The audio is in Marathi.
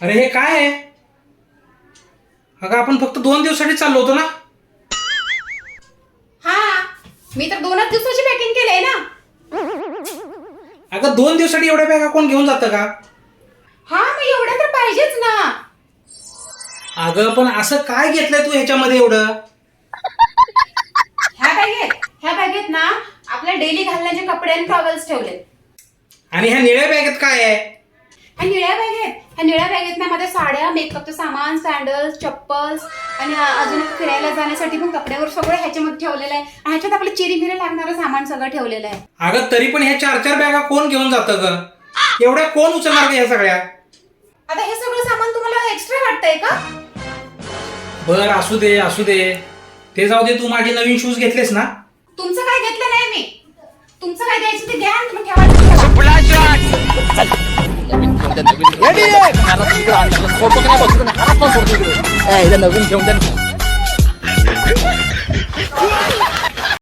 अरे हे काय आहे? अगं आपण फक्त दोन दिवसासाठी चाललो होतो ना? हा मी तर दोनच दिवसाची पॅकिंग केलंय ना. अगं दोन दिवसासाठी एवढ्या बॅगा कोण घेऊन जातं का? हा मग एवढं तर पाहिजेच ना. अगं पण असं काय घेतलंय तू ह्याच्यामध्ये एवढं? ह्या बॅगेत ह्या बॅगेत ना आपल्या डेली घालण्याचे कपडे आणि टॉवेल्स ठेवले आणि ह्या निळ्या बॅगेत काय आहे? ह्या निळ्या बॅगेत ह्या निळ्या बॅगेत ना माझ्या साड्या मेकअपचं सामान सँडल्स चप्पल्स आणि अजून फिरायला जाण्यासाठी पण कपड्यावर सगळं ह्याच्यामध्ये ठेवलेलं आहे. आणि ह्याच्यात आपलं चिरी मिरी लागणारं सामान सगळं ठेवलेलं आहे. अगं तरी पण ह्या चार चार बॅगा कोण घेऊन जातं ग? एवढ्या कोण उचलणार ह्या सगळ्या? आता हे सगळं सामान तुम्हाला एक्स्ट्रा वाटतंय का? बर असू दे असू दे. ते जाऊ दे तू माझे नवीन शूज घेतलेस ना? तुमचं काय घेतलं नाही मी? तुमचं काय द्यायचं ते घ्या आणि तुम्ही ಇದನ್ನ ನವೀನ್ ಜೋಮ್ದನ್